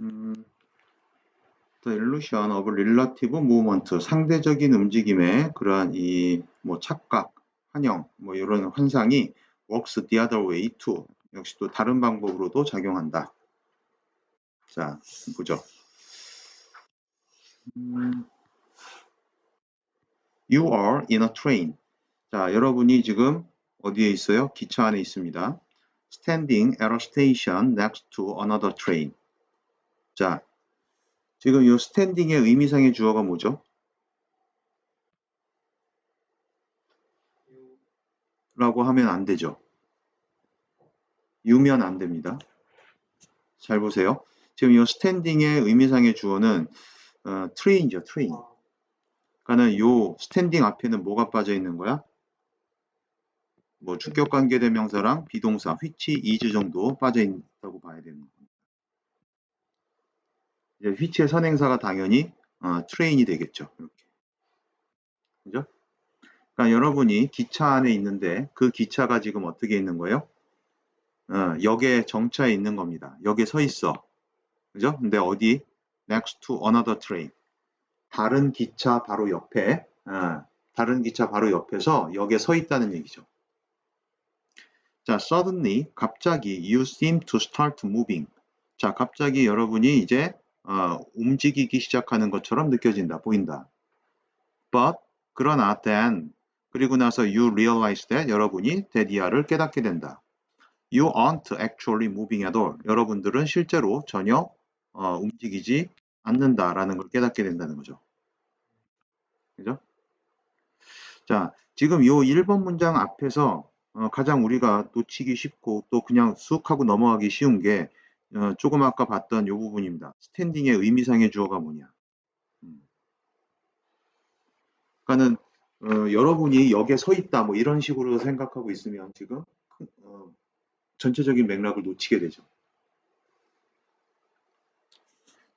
음, the illusion of relative movement, 상대적인 움직임의 그러한 이 뭐 착각, 환영, 뭐 이런 환상이 works the other way too. 역시 또 다른 방법으로도 작용한다. 자, 보죠. 음, you are in a train. 자, 여러분이 지금 어디에 있어요? 기차 안에 있습니다. standing at a station next to another train. 자, 지금 이 standing의 의미상의 주어가 뭐죠? 라고 하면 안 되죠. 유면 안 됩니다. 잘 보세요. 지금 이 standing의 의미상의 주어는 어, train이죠, train. 그러니까는 요 standing 앞에는 뭐가 빠져 있는 거야? 뭐 주격 관계 대명사랑 비동사 which is 정도 빠져 있다고 봐야 되는 겁니다. 이제 which의 선행사가 당연히 어, train이 되겠죠. 이렇게. 그죠? 그러니까 여러분이 기차 안에 있는데 그 기차가 지금 어떻게 있는 거예요? 어, 역에 정차해 있는 겁니다. 역에 서 있어. 그죠? 근데 어디? next to another train. 다른 기차 바로 옆에, 어, 다른 기차 바로 옆에서 역에 서 있다는 얘기죠. 자, suddenly, 갑자기, you seem to start moving. 자, 갑자기 여러분이 이제 어, 움직이기 시작하는 것처럼 느껴진다, 보인다. But, 그러나 then, 그리고 나서 you realize that 여러분이 데디아를 깨닫게 된다. You aren't actually moving at all. 여러분들은 실제로 전혀 어, 움직이지 않는다라는 걸 깨닫게 된다는 거죠. 그죠? 자, 지금 이 1번 문장 앞에서 어, 가장 우리가 놓치기 쉽고 또 그냥 쑥 하고 넘어가기 쉬운 게 어, 조금 아까 봤던 이 부분입니다. 스탠딩의 의미상의 주어가 뭐냐. 음. 그러니까는 어, 여러분이 역에 서 있다 뭐 이런 식으로 생각하고 있으면 지금 어, 전체적인 맥락을 놓치게 되죠.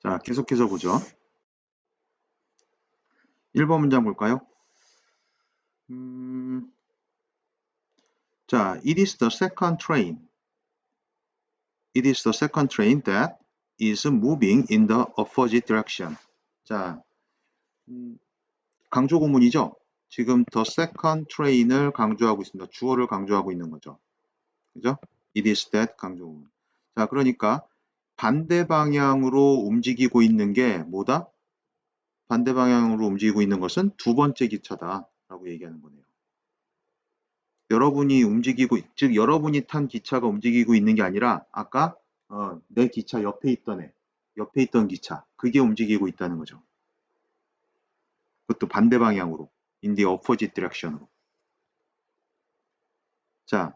자, 계속해서 보죠. 1번 문장 볼까요? 음, 자, it is the second train. It is the second train that is moving in the opposite direction. 자, 음, 강조 구문이죠. 지금 the second train을 강조하고 있습니다. 주어를 강조하고 있는 거죠. 그죠? It is that 강조 구문. 자, 그러니까 반대 방향으로 움직이고 있는 게 뭐다? 반대 방향으로 움직이고 있는 것은 두 번째 기차다라고 얘기하는 거네요. 여러분이 움직이고 즉 여러분이 탄 기차가 움직이고 있는 게 아니라 아까 어, 내 기차 옆에 있던 애, 옆에 있던 기차 그게 움직이고 있다는 거죠. 그것도 반대 방향으로 in the opposite direction으로. 자,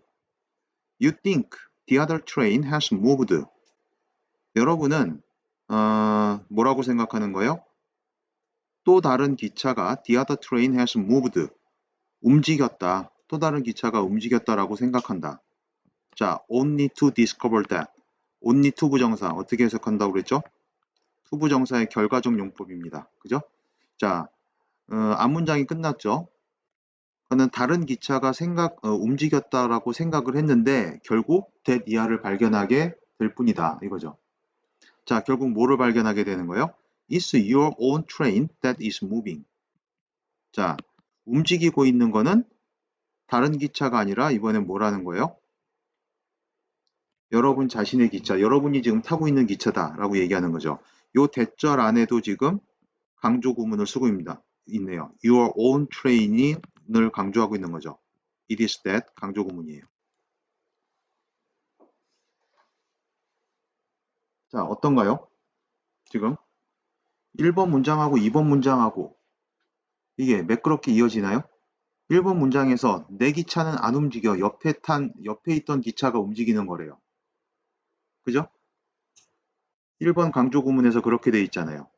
you think the other train has moved. 여러분은 어, 뭐라고 생각하는 거예요? 또 다른 기차가 the other train has moved. 움직였다. 또 다른 기차가 움직였다라고 생각한다. 자, only to discover that. only to 부정사 어떻게 해석한다고 그랬죠? to 부정사의 결과적 용법입니다. 그죠? 자, 어, 앞 문장이 끝났죠? 그는 다른 기차가 생각 어, 움직였다라고 생각을 했는데 결국 that 이하를 발견하게 될 뿐이다. 이거죠. 자, 결국 뭐를 발견하게 되는 거예요? It's your own train that is moving. 자, 움직이고 있는 거는 다른 기차가 아니라 이번엔 뭐라는 거예요? 여러분 자신의 기차, 여러분이 지금 타고 있는 기차다라고 얘기하는 거죠. 요 대절 안에도 지금 강조 구문을 쓰고 있습니다. 있네요. Your own train을 강조하고 있는 거죠. It is that 강조 구문이에요. 자, 어떤가요? 지금 1번 문장하고 2번 문장하고 이게 매끄럽게 이어지나요? 1번 문장에서 내 기차는 안 움직여 옆에 탄 옆에 있던 기차가 움직이는 거래요. 그죠? 1번 강조 구문에서 그렇게 돼 있잖아요.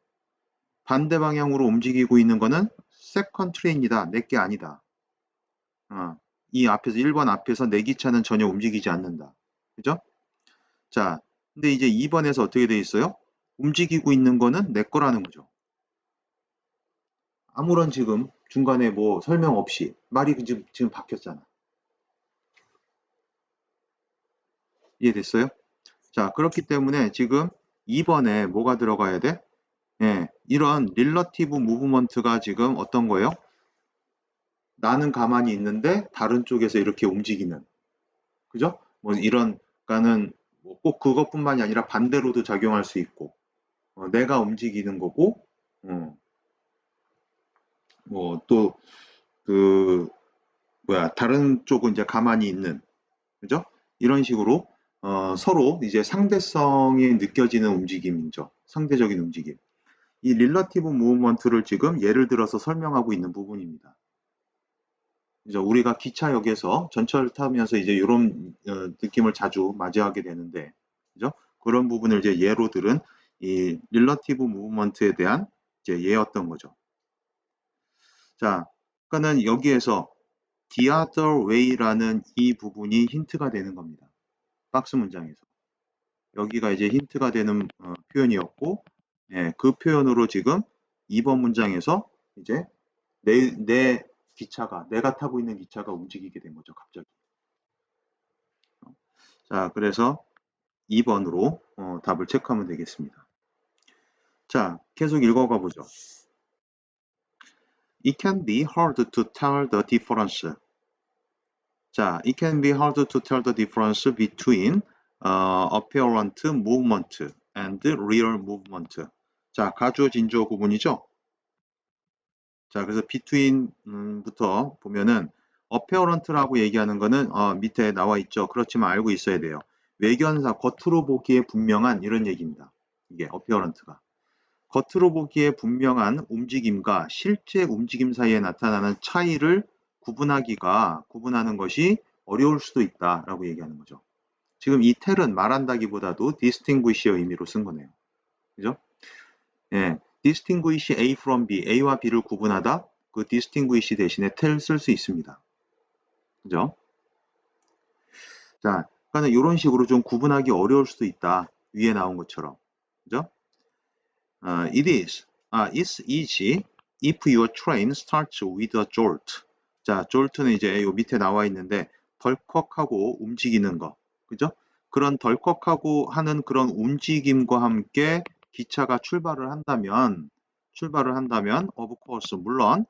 반대 방향으로 움직이고 있는 거는 세컨 트레인이다. 내게 아니다. 어, 이 앞에서 1번 앞에서 내 기차는 전혀 움직이지 않는다. 그죠? 자, 근데 이제 2번에서 어떻게 돼 있어요? 움직이고 있는 거는 내 거라는 거죠. 아무런 지금 중간에 뭐 설명 없이 말이 지금, 지금 바뀌었잖아. 이해됐어요? 자, 그렇기 때문에 지금 2번에 뭐가 들어가야 돼? 예, 이런 릴러티브 무브먼트가 지금 어떤 거예요? 나는 가만히 있는데 다른 쪽에서 이렇게 움직이는 그죠? 뭐 이런 그러니까는 뭐 꼭 그것뿐만이 아니라 반대로도 작용할 수 있고 어, 내가 움직이는 거고 어, 뭐 또 그 뭐야 다른 쪽은 이제 가만히 있는 그죠? 이런 식으로 어, 서로 이제 상대성이 느껴지는 움직임이죠. 상대적인 움직임. 이 릴러티브 무브먼트를 지금 예를 들어서 설명하고 있는 부분입니다. 이제 우리가 기차역에서 전철 타면서 이제 이런 어, 느낌을 자주 맞이하게 되는데, 그죠? 그런 부분을 이제 예로 들은 이 릴러티브 무브먼트에 대한 이제 예였던 거죠. 자, 그러니까는 여기에서 the other way라는 이 부분이 힌트가 되는 겁니다. 박스 문장에서. 여기가 이제 힌트가 되는 어, 표현이었고, 예, 그 표현으로 지금 2번 문장에서 이제 내, 내 기차가, 내가 타고 있는 기차가 움직이게 된 거죠, 갑자기. 자, 그래서 2번으로 어, 답을 체크하면 되겠습니다. 자, 계속 읽어가 보죠. It can be hard to tell the difference. 자, it can be hard to tell the difference between uh, apparent movement and real movement. 자, 가주어 진주어 구분이죠? 자, 그래서 between부터 보면은 apparent라고 얘기하는 거는 어, 밑에 나와 있죠. 그렇지만 알고 있어야 돼요. 외견사, 겉으로 보기에 분명한 이런 얘기입니다. 이게 apparent가. 겉으로 보기에 분명한 움직임과 실제 움직임 사이에 나타나는 차이를 구분하기가 구분하는 것이 어려울 수도 있다라고 얘기하는 거죠. 지금 이 텔은 말한다기보다도 distinguish의 의미로 쓴 거네요. 그죠? 예, distinguish A from B, A와 B를 구분하다 그 distinguish 대신에 tel 쓸수 있습니다. 그죠? 자, 그러니까 이런 식으로 좀 구분하기 어려울 수도 있다. 위에 나온 것처럼. 그죠? 어, it is, 아, it's easy if your train starts with a jolt. 자, jolt는 이제 요 밑에 나와 있는데 덜컥하고 움직이는 거. 그죠? 그런 덜컥하고 하는 그런 움직임과 함께 기차가 출발을 한다면 출발을 한다면 of course 물론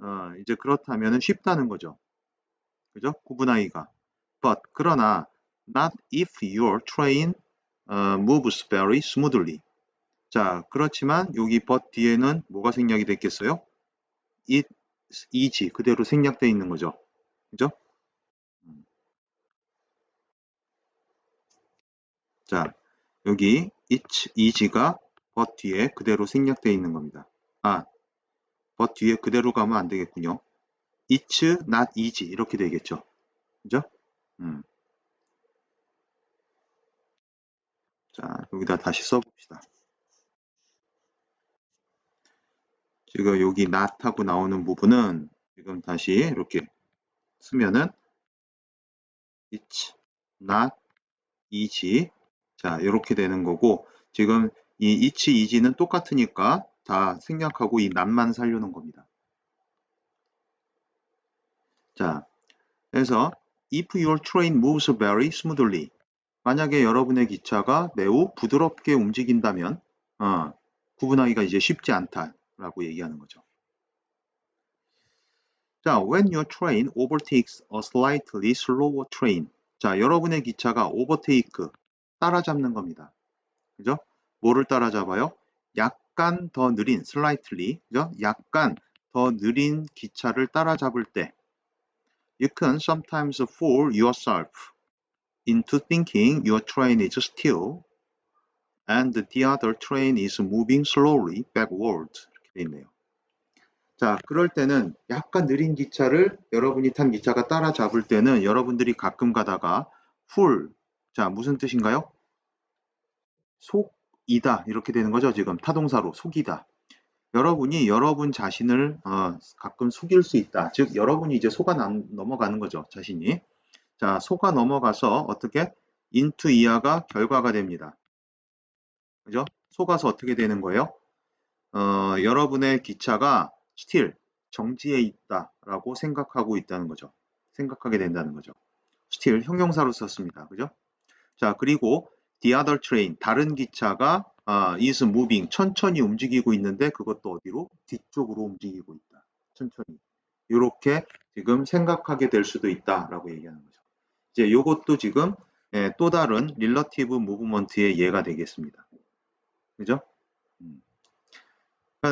어, 이제 그렇다면 쉽다는 거죠. 그죠? 구분하기가. But 그러나 not if your train uh, moves very smoothly. 자, 그렇지만 여기 but 뒤에는 뭐가 생략이 됐겠어요? it easy 그대로 생략되어 있는 거죠. 그죠? 음. 자, 여기 it's easy가 but 뒤에 그대로 생략되어 있는 겁니다. 아, but 뒤에 그대로 가면 안 되겠군요. it's not easy 이렇게 되겠죠. 그죠? 음. 자, 여기다 다시 써봅시다. 지금 여기 not하고 나오는 부분은 지금 다시 이렇게 쓰면은 it's not easy. 자 이렇게 되는 거고 지금 이 it's easy는 똑같으니까 다 생략하고 이 not만 살려놓은 겁니다. 자 그래서 if your train moves very smoothly. 만약에 여러분의 기차가 매우 부드럽게 움직인다면 어, 구분하기가 이제 쉽지 않다 라고 얘기하는 거죠. 자, when your train overtakes a slightly slower train. 자, 여러분의 기차가 overtake, 따라잡는 겁니다. 그죠? 뭐를 따라잡아요? 약간 더 느린, slightly, 그죠? 약간 더 느린 기차를 따라잡을 때 you can sometimes fool yourself into thinking your train is still and the other train is moving slowly backward. 있네요. 자, 그럴 때는 약간 느린 기차를 여러분이 탄 기차가 따라잡을 때는 여러분들이 가끔 가다가 풀, 자, 무슨 뜻인가요? 속이다. 이렇게 되는 거죠. 지금 타동사로 속이다. 여러분이 여러분 자신을 어, 가끔 속일 수 있다. 즉, 여러분이 이제 속아 남- 넘어가는 거죠. 자신이. 자, 속아 넘어가서 어떻게? 인투 이하가 결과가 됩니다. 그죠? 속아서 어떻게 되는 거예요? 어, 여러분의 기차가 still 정지해 있다라고 생각하고 있다는 거죠. 생각하게 된다는 거죠. still 형용사로 썼습니다. 그죠? 자, 그리고 the other train 다른 기차가 아, is moving 천천히 움직이고 있는데 그것도 어디로 뒤쪽으로 움직이고 있다. 천천히 이렇게 지금 생각하게 될 수도 있다라고 얘기하는 거죠. 이제 이것도 지금 예, 또 다른 릴러티브 무브먼트의 예가 되겠습니다. 그죠?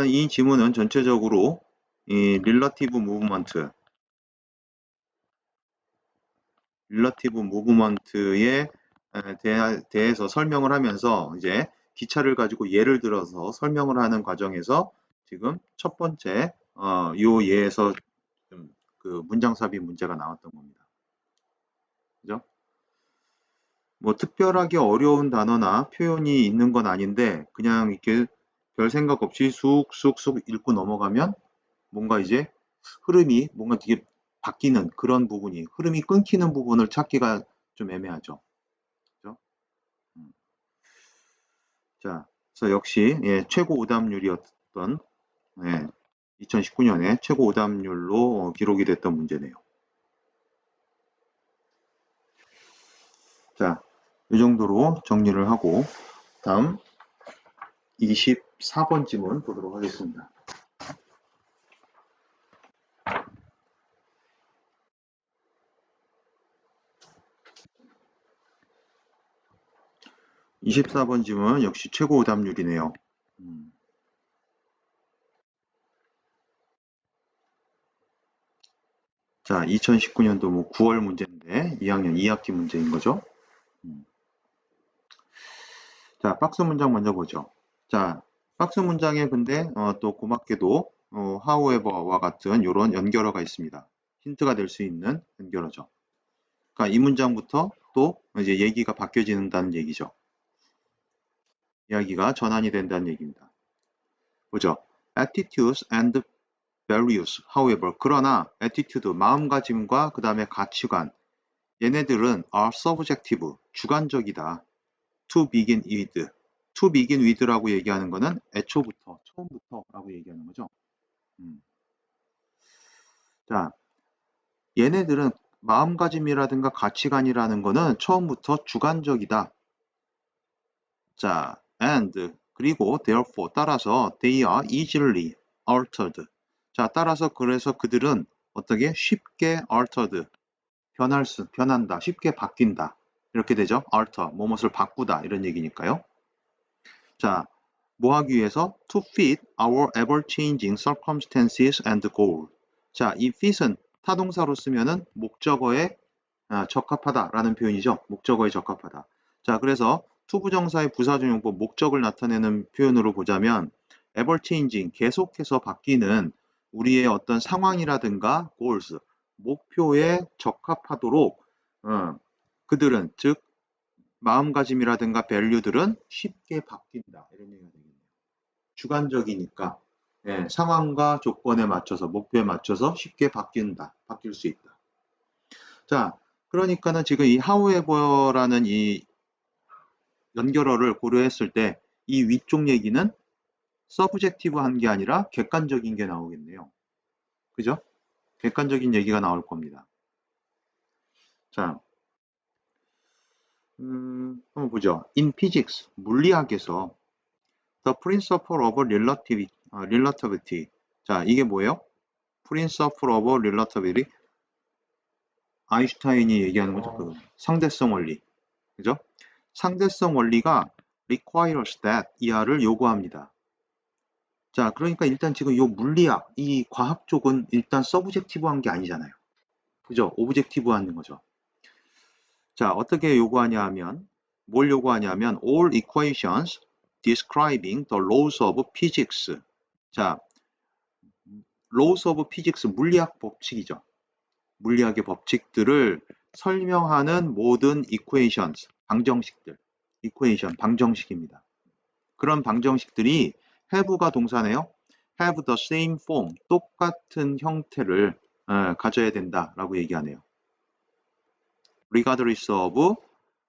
이 지문은 전체적으로 이 릴러티브 무브먼트 릴러티브 무브먼트에 대해서 설명을 하면서 이제 기차를 가지고 예를 들어서 설명을 하는 과정에서 지금 첫 번째 어, 요 예에서 그 문장 삽입 문제가 나왔던 겁니다. 그죠? 뭐 특별하게 어려운 단어나 표현이 있는 건 아닌데 그냥 이렇게 별 생각 없이 쑥쑥쑥 읽고 넘어가면 뭔가 이제 흐름이 뭔가 되게 바뀌는 그런 부분이 흐름이 끊기는 부분을 찾기가 좀 애매하죠. 음. 자, 그래서 역시 예, 최고 오답률이었던 예, 2019년에 최고 오답률로 기록이 됐던 문제네요. 자, 이 정도로 정리를 하고 다음 24번 지문 보도록 하겠습니다. 24번 지문 역시 최고 오답률이네요. 음. 자, 2019년도 뭐 9월 문제인데 2학년 2학기 문제인 거죠. 음. 자, 박스 문장 먼저 보죠. 자, 박스 문장에 근데 어, 또 고맙게도 어, however와 같은 이런 연결어가 있습니다. 힌트가 될 수 있는 연결어죠. 그러니까 이 문장부터 또 이제 얘기가 바뀌어진다는 얘기죠. 이야기가 전환이 된다는 얘기입니다. 보죠. attitudes and values, however, 그러나 attitude, 마음가짐과 그 다음에 가치관, 얘네들은 are subjective, 주관적이다. to begin with, to begin with라고 얘기하는 거는 애초부터, 처음부터라고 얘기하는 거죠. 음. 자, 얘네들은 마음가짐이라든가 가치관이라는 거는 처음부터 주관적이다. 자, and 그리고 therefore 따라서 they are easily altered. 자, 따라서 그래서 그들은 어떻게 쉽게 altered 변할 수 변한다. 쉽게 바뀐다. 이렇게 되죠. alter 무엇을 바꾸다 이런 얘기니까요. 자, 뭐 하기 위해서 to fit our ever changing circumstances and goal. 자, 이 fit은 타동사로 쓰면은 목적어에 아, 적합하다라는 표현이죠. 목적어에 적합하다. 자, 그래서 투부정사의 부사적용법 목적을 나타내는 표현으로 보자면 ever changing 계속해서 바뀌는 우리의 어떤 상황이라든가 goals 목표에 적합하도록 어, 그들은 즉 마음가짐이라든가 밸류들은 쉽게 바뀐다 이런 얘기가 되겠네요. 주관적이니까 예, 상황과 조건에 맞춰서 목표에 맞춰서 쉽게 바뀐다 바뀔 수 있다. 자 그러니까는 지금 이 however라는 이 연결어를 고려했을 때 이 위쪽 얘기는 서브젝티브한 게 아니라 객관적인 게 나오겠네요. 그죠? 객관적인 얘기가 나올 겁니다. 자, 음, 한번 보죠. In physics, 물리학에서 the principle of relativity, 아, relativity. 자, 이게 뭐예요? principle of relativity. 아인슈타인이 얘기하는 거죠. 그 상대성 원리. 그죠? 상대성 원리가 requires that 이하를 요구합니다. 자, 그러니까 일단 지금 이 물리학, 이 과학 쪽은 일단 서브젝티브한 게 아니잖아요. 그죠? 오브젝티브한 거죠. 자, 어떻게 요구하냐 하면 뭘 요구하냐면 all equations describing the laws of physics. 자, laws of physics 물리학 법칙이죠. 물리학의 법칙들을 설명하는 모든 equations, 방정식들, equation, 방정식입니다. 그런 방정식들이 have가 동사네요. have the same form, 똑같은 형태를 어, 가져야 된다라고 얘기하네요. Regardless of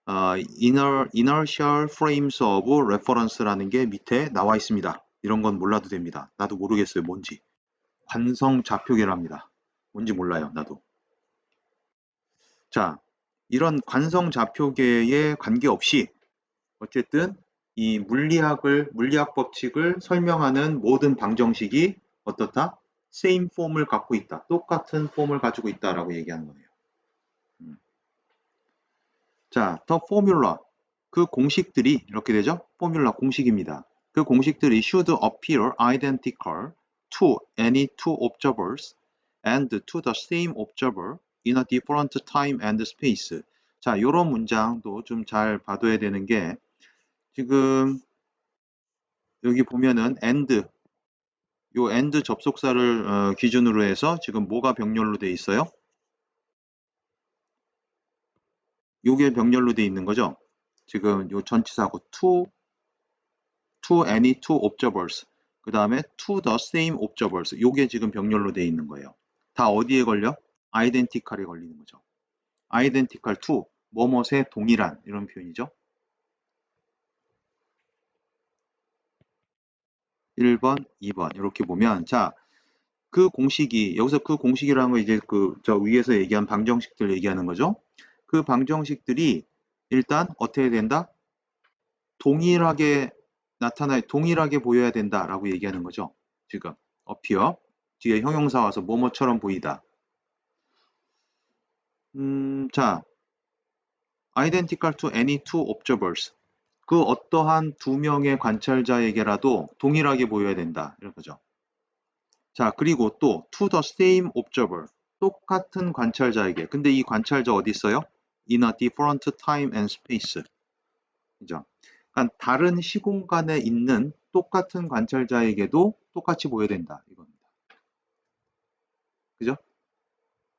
어, inner, inertial frames of reference라는 게 밑에 나와 있습니다. 이런 건 몰라도 됩니다. 나도 모르겠어요. 뭔지. 관성 좌표계랍니다. 뭔지 몰라요. 나도. 자, 이런 관성 좌표계에 관계없이 어쨌든 이 물리학을 물리학 법칙을 설명하는 모든 방정식이 어떻다? same 폼을 갖고 있다. 똑같은 폼을 가지고 있다라고 얘기하는 거네요. 음. 자, the formula 그 공식들이 이렇게 되죠? 포뮬라 공식입니다. 그 공식들이 should appear identical to any two observers and to the same observer in a different time and space. 자, 이런 문장도 좀 잘 봐둬야 되는 게 지금 여기 보면은 and 요 and 접속사를 어, 기준으로 해서 지금 뭐가 병렬로 돼 있어요? 요게 병렬로 돼 있는 거죠. 지금 요 전치사고 to to any two observers 그 다음에 to the same observers 요게 지금 병렬로 돼 있는 거예요. 다 어디에 걸려? identical에 걸리는 거죠. identical to 뭐뭇에 동일한 이런 표현이죠. 1번, 2번 이렇게 보면 자, 그 공식이 여기서 그 공식이라는 거 이제 그 저 위에서 얘기한 방정식들 얘기하는 거죠. 그 방정식들이 일단 어떻게 된다? 동일하게 나타나 동일하게 보여야 된다라고 얘기하는 거죠. 지금 appear 뒤에 형용사 와서 뭐뭐처럼 보이다. 음, 자, identical to any two observers. 그 어떠한 두 명의 관찰자에게라도 동일하게 보여야 된다. 이런 거죠. 자, 그리고 또 to the same observer. 똑같은 관찰자에게. 근데 이 관찰자 어디 있어요? In a different time and space. 그죠? 그러니까 다른 시공간에 있는 똑같은 관찰자에게도 똑같이 보여야 된다. 이겁니다. 그죠?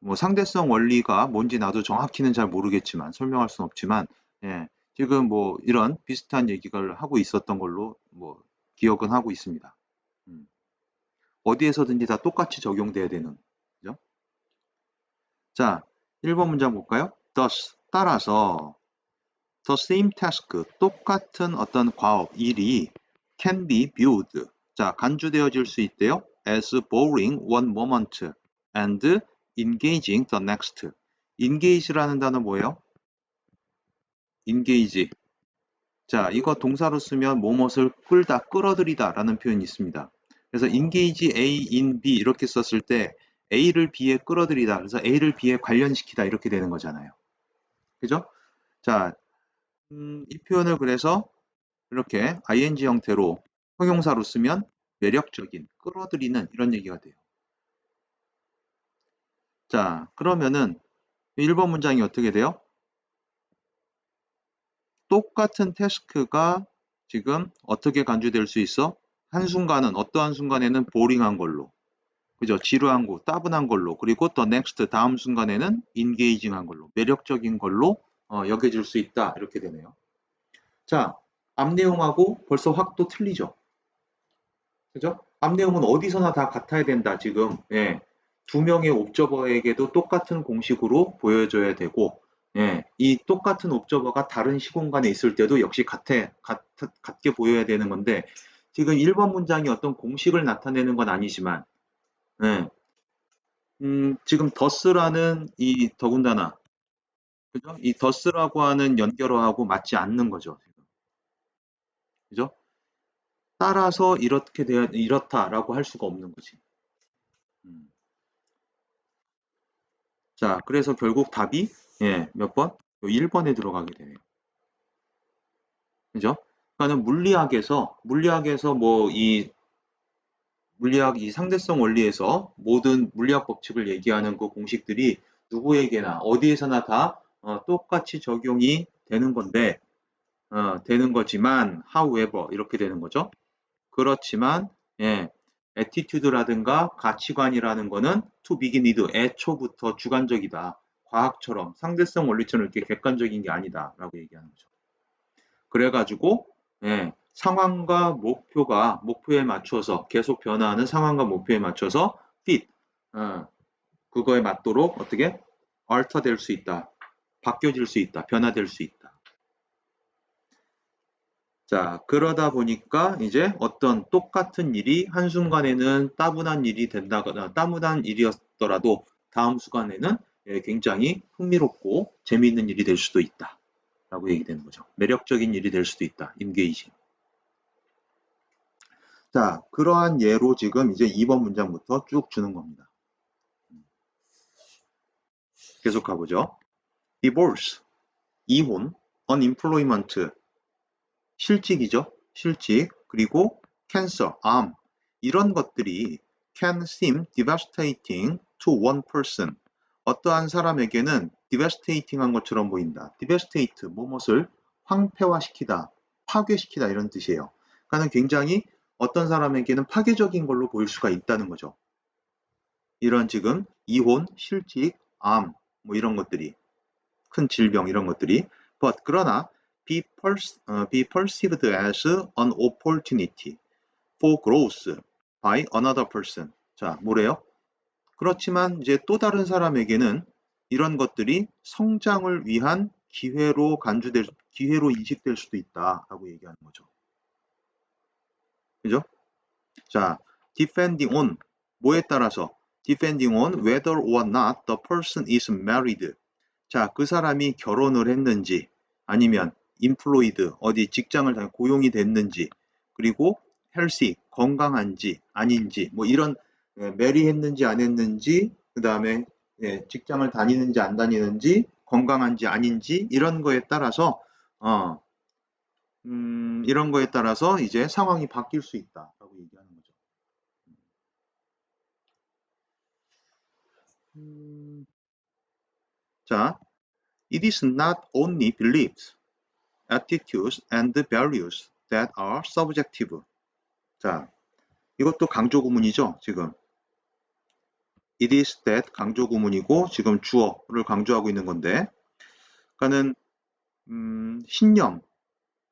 뭐 상대성 원리가 뭔지 나도 정확히는 잘 모르겠지만 설명할 수는 없지만 예, 지금 뭐 이런 비슷한 얘기를 하고 있었던 걸로 뭐 기억은 하고 있습니다. 음. 어디에서든지 다 똑같이 적용돼야 되는 그죠? 자, 1번 문장 볼까요? Thus 따라서 the same task 똑같은 어떤 과업 일이 can be viewed. 자 간주되어질 수 있대요. As boring one moment and engaging the next. Engage라는 단어 뭐예요? engage. 자 이거 동사로 쓰면 뭐뭇을 끌다 끌어들이다 라는 표현이 있습니다. 그래서 engage A in B 이렇게 썼을 때 A를 B에 끌어들이다. 그래서 A를 B에 관련시키다 이렇게 되는 거잖아요 그죠? 자, 음, 이 표현을 그래서 이렇게 ing 형태로 형용사로 쓰면 매력적인, 끌어들이는 이런 얘기가 돼요. 자, 그러면은 1번 문장이 어떻게 돼요? 똑같은 태스크가 지금 어떻게 간주될 수 있어? 한순간은 어떠한 순간에는 보링한 걸로 그죠? 지루한 거, 따분한 걸로 그리고 더 넥스트 다음 순간에는 인게이징한 걸로 매력적인 걸로 어, 여겨질 수 있다 이렇게 되네요. 자, 앞 내용하고 벌써 확 또 틀리죠. 그죠? 앞 내용은 어디서나 다 같아야 된다 지금. 예. 두 명의 옵저버에게도 똑같은 공식으로 보여줘야 되고 예, 이 똑같은 옵저버가 다른 시공간에 있을 때도 역시 같아, 같, 같게 보여야 되는 건데 지금 1번 문장이 어떤 공식을 나타내는 건 아니지만 네. 음, 지금 더스라는 이 더군다나 그죠? 이 더스라고 하는 연결어하고 맞지 않는 거죠. 그죠? 따라서 이렇게 되어 이렇다라고 할 수가 없는 거지. 음. 자, 그래서 결국 답이 예, 몇 번? 1번에 들어가게 되네요. 그죠? 그러니까는 물리학에서 물리학에서 뭐 이 물리학 이 상대성 원리에서 모든 물리학 법칙을 얘기하는 그 공식들이 누구에게나 어디에서나 다 어, 똑같이 적용이 되는 건데 어, 되는 거지만 however 이렇게 되는 거죠. 그렇지만 예, 에티튜드라든가 가치관이라는 거는 to begin with 애초부터 주관적이다. 과학처럼 상대성 원리처럼 이렇게 객관적인 게 아니다 라고 얘기하는 거죠. 그래가지고 예, 상황과 목표가 목표에 맞춰서 계속 변화하는 상황과 목표에 맞춰서 fit 어, 그거에 맞도록 어떻게 alter 될수 있다. 바뀌어질 수 있다. 변화될 수 있다. 자, 그러다 보니까 이제 어떤 똑같은 일이 한순간에는 따분한 일이 된다거나 따분한 일이었더라도 다음 순간에는 예, 굉장히 흥미롭고 재미있는 일이 될 수도 있다. 라고 얘기되는 거죠. 매력적인 일이 될 수도 있다. engaging. 자, 그러한 예로 지금 이제 2번 문장부터 쭉 주는 겁니다. 계속 가보죠. divorce, 이혼, unemployment, 실직이죠. 실직, 그리고 cancer, 암, 이런 것들이 can seem devastating to one person. 어떠한 사람에게는 devastating한 것처럼 보인다. devastate, 무엇을 황폐화시키다, 파괴시키다 이런 뜻이에요. 그러니까 굉장히 어떤 사람에게는 파괴적인 걸로 보일 수가 있다는 거죠. 이런 지금 이혼, 실직, 암, 뭐 이런 것들이 큰 질병 이런 것들이 but 그러나 be, pers, 어, be perceived as an opportunity for growth by another person. 자, 뭐래요? 그렇지만 이제 또 다른 사람에게는 이런 것들이 성장을 위한 기회로 간주될 기회로 인식될 수도 있다라고 얘기하는 거죠. 그죠? 자, depending on 뭐에 따라서 depending on whether or not the person is married. 자, 그 사람이 결혼을 했는지 아니면 employed 어디 직장을 다니 고용이 됐는지 그리고 healthy 건강한지 아닌지 뭐 이런 메리 했는지 안 했는지 그 다음에 예, 직장을 다니는지 안 다니는지 건강한지 아닌지 이런 거에 따라서 어, 음, 이런 거에 따라서 이제 상황이 바뀔 수 있다라고 얘기하는 거죠. 음, 자, it is not only beliefs, attitudes, and values that are subjective. 자, 이것도 강조 구문이죠, 지금. it is that 강조 구문이고 지금 주어를 강조하고 있는 건데 그러니까는 음, 신념,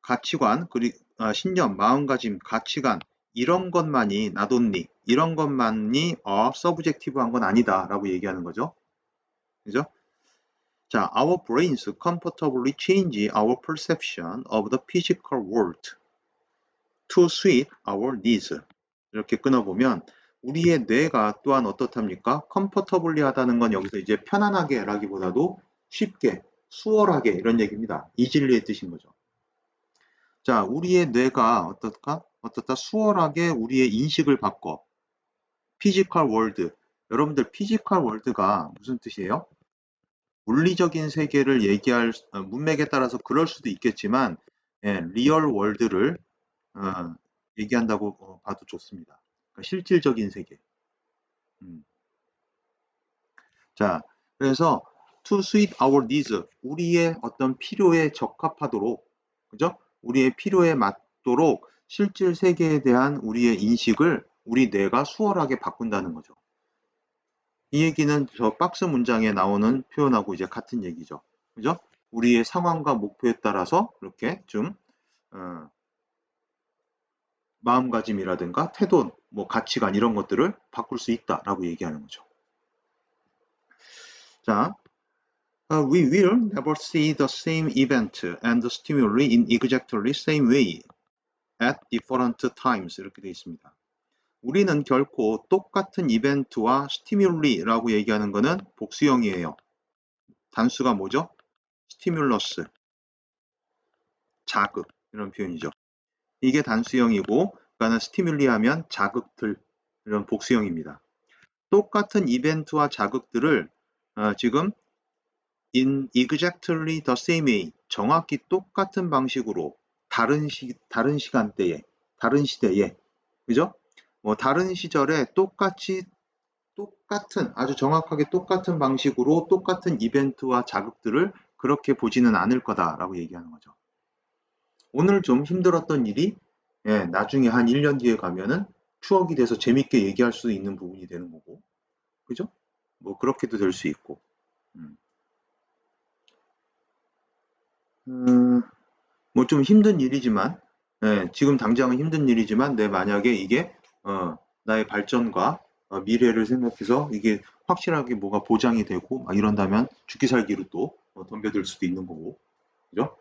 가치관, 그리고 아, 신념, 마음가짐, 가치관 이런 것만이 나돈니 이런 것만이 어 서브젝티브한 건 아니다라고 얘기하는 거죠. 그죠? 자, our brains comfortably change our perception of the physical world to suit our needs. 이렇게 끊어보면 우리의 뇌가 또한 어떻답니까? comfortably 하다는 건 여기서 이제 편안하게 라기보다도 쉽게, 수월하게 이런 얘기입니다. 이질리의 뜻인 거죠. 자, 우리의 뇌가 어떻까? 어떻다? 수월하게 우리의 인식을 바꿔. 피지컬 월드. 여러분들 피지컬 월드가 무슨 뜻이에요? 물리적인 세계를 얘기할 어, 문맥에 따라서 그럴 수도 있겠지만 예, 리얼 월드를 어, 얘기한다고 어, 봐도 좋습니다. 그러니까 실질적인 세계. 음. 자, 그래서 to suit our needs, 우리의 어떤 필요에 적합하도록, 그죠? 우리의 필요에 맞도록 실질 세계에 대한 우리의 인식을 우리 뇌가 수월하게 바꾼다는 거죠. 이 얘기는 저 박스 문장에 나오는 표현하고 이제 같은 얘기죠. 그죠? 우리의 상황과 목표에 따라서 이렇게 좀 어, 마음가짐이라든가 태도, 뭐 가치관 이런 것들을 바꿀 수 있다라고 얘기하는 거죠. 자, we will never see the same event and the stimuli in exactly same way at different times 이렇게 되어 있습니다. 우리는 결코 똑같은 이벤트와 스티뮬리라고 얘기하는 것은 복수형이에요. 단수가 뭐죠? 스티뮬러스, 자극 이런 표현이죠. 이게 단수형이고 그러니까 스티뮬리 하면 자극들 이런 복수형입니다. 똑같은 이벤트와 자극들을 어, 지금 in exactly the same way 정확히 똑같은 방식으로 다른 시 다른 시간대에 다른 시대에 그죠? 뭐 다른 시절에 똑같이 똑같은 아주 정확하게 똑같은 방식으로 똑같은 이벤트와 자극들을 그렇게 보지는 않을 거다라고 얘기하는 거죠. 오늘 좀 힘들었던 일이 예, 나중에 한 1년 뒤에 가면은 추억이 돼서 재밌게 얘기할 수 있는 부분이 되는 거고, 그죠? 뭐 그렇게도 될 수 있고. 음. 음, 뭐 좀 힘든 일이지만, 예, 지금 당장은 힘든 일이지만, 내 만약에 이게 어, 나의 발전과 어, 미래를 생각해서 이게 확실하게 뭐가 보장이 되고 막 이런다면 죽기 살기로 또 어, 덤벼들 수도 있는 거고, 그죠?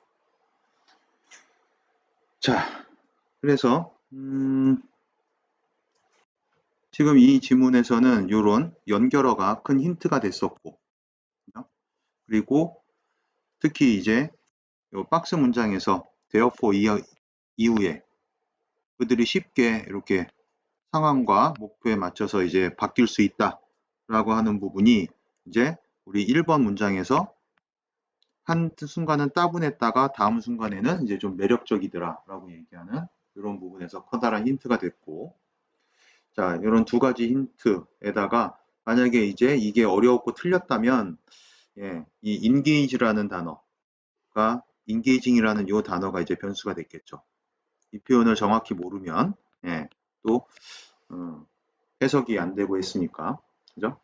자, 그래서 음, 지금 이 지문에서는 이런 연결어가 큰 힌트가 됐었고 그리고 특히 이제 요 박스 문장에서 therefore 이- 이후에 그들이 쉽게 이렇게 상황과 목표에 맞춰서 이제 바뀔 수 있다 라고 하는 부분이 이제 우리 1번 문장에서 한 순간은 따분했다가 다음 순간에는 이제 좀 매력적이더라 라고 얘기하는 이런 부분에서 커다란 힌트가 됐고 자 이런 두 가지 힌트에다가 만약에 이제 이게 어려웠고 틀렸다면 예, 이 engage라는 단어가 engaging이라는 요 단어가 이제 변수가 됐겠죠. 이 표현을 정확히 모르면 예, 또 어, 해석이 안 되고 했으니까 그죠?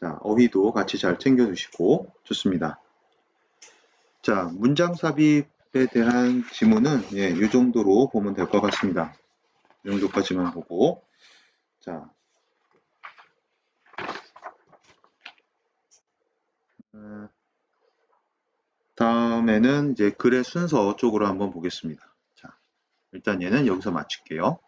자 어휘도 같이 잘 챙겨주시고 좋습니다. 자 문장 삽입에 대한 지문은 예, 이 정도로 보면 될 것 같습니다. 이 정도까지만 보고 자 어, 다음에는 이제 글의 순서 쪽으로 한번 보겠습니다. 자 일단 얘는 여기서 마칠게요.